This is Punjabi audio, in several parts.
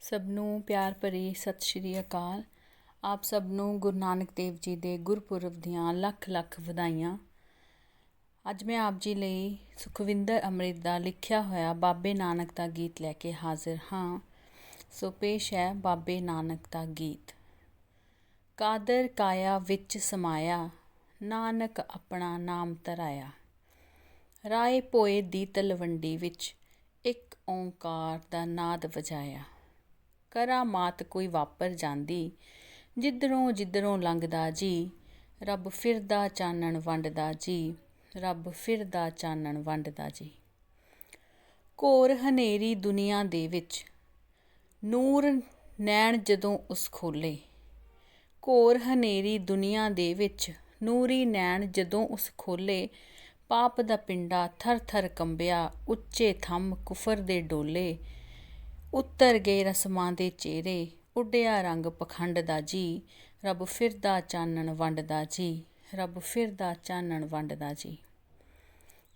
ਸਭ ਨੂੰ ਪਿਆਰ ਭਰੀ ਸਤਿ ਸ਼੍ਰੀ ਅਕਾਲ। ਆਪ ਸਭ ਨੂੰ ਗੁਰੂ ਨਾਨਕ ਦੇਵ ਜੀ ਦੇ ਗੁਰਪੁਰਬ ਦੀਆਂ ਲੱਖ ਲੱਖ ਵਧਾਈਆਂ। ਅੱਜ ਮੈਂ ਆਪ ਜੀ ਲਈ ਸੁਖਵਿੰਦਰ ਅੰਮ੍ਰਿਤ ਦਾ ਲਿਖਿਆ ਹੋਇਆ ਬਾਬੇ ਨਾਨਕ ਦਾ ਗੀਤ ਲੈ ਕੇ ਹਾਜ਼ਰ ਹਾਂ। ਸੋ ਪੇਸ਼ ਹੈ ਬਾਬੇ ਨਾਨਕ ਦਾ ਗੀਤ। ਕਾਦਰ ਕਾਇਆ ਵਿੱਚ ਸਮਾਇਆ, ਨਾਨਕ ਆਪਣਾ ਨਾਮ ਧਰਾਇਆ। ਰਾਏ ਪੋਏ ਦੀ ਤਲਵੰਡੀ ਵਿੱਚ ਇੱਕ ਓਂਕਾਰ ਦਾ ਨਾਦ ਵਜਾਇਆ। ਕਰਾਮਾਤ ਕੋਈ ਵਾਪਰ ਜਾਂਦੀ। ਜਿੱਧਰੋਂ ਜਿੱਧਰੋਂ ਲੰਘਦਾ ਜੀ, ਰੱਬ ਫਿਰਦਾ ਚਾਨਣ ਵੰਡਦਾ ਜੀ, ਰੱਬ ਫਿਰਦਾ ਚਾਨਣ ਵੰਡਦਾ ਜੀ। ਘੋਰ ਹਨੇਰੀ ਦੁਨੀਆ ਦੇ ਵਿੱਚ, ਨੂਰ ਨੈਣ ਜਦੋਂ ਉਸ ਖੋਲੇ। ਘੋਰ ਹਨੇਰੀ ਦੁਨੀਆ ਦੇ ਵਿੱਚ, ਨੂਰੀ ਨੈਣ ਜਦੋਂ ਉਸ ਖੋਲੇ, ਪਾਪ ਦਾ ਪਿੰਡਾ ਥਰ ਥਰ ਕੰਬਿਆ, ਉੱਚੇ ਥੰਮ ਕੁਫਰ ਦੇ ਡੋਲੇ। ਉੱਤਰ ਗਏ ਰਸਮਾਂ ਦੇ ਚਿਹਰੇ, ਉੱਡਿਆ ਰੰਗ ਪਖੰਡ ਦਾ ਜੀ। ਰੱਬ ਫਿਰਦਾ ਚਾਨਣ ਵੰਡਦਾ ਜੀ, ਰੱਬ ਫਿਰਦਾ ਚਾਨਣ ਵੰਡਦਾ ਜੀ।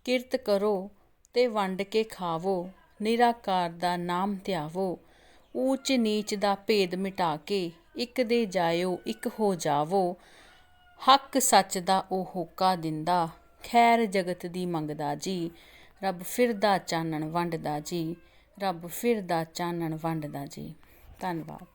ਕਿਰਤ ਕਰੋ ਤੇ ਵੰਡ ਕੇ ਖਾਵੋ, ਨਿਰਾਕਾਰ ਦਾ ਨਾਮ ਧਿਆਵੋ। ਊਚ ਨੀਚ ਦਾ ਭੇਦ ਮਿਟਾ ਕੇ ਇੱਕ ਦੇ ਜਾਇਓ, ਇੱਕ ਹੋ ਜਾਵੋ। ਹੱਕ ਸੱਚ ਦਾ ਉਹ ਹੋਕਾ ਦਿੰਦਾ, ਖੈਰ ਜਗਤ ਦੀ ਮੰਗਦਾ ਜੀ। ਰੱਬ ਫਿਰਦਾ ਚਾਨਣ ਵੰਡਦਾ ਜੀ। ਰੱਬ ਫਿਰਦਾ ਚਾਨਣ ਵੰਡਦਾ ਜੀ। ਧੰਨਵਾਦ।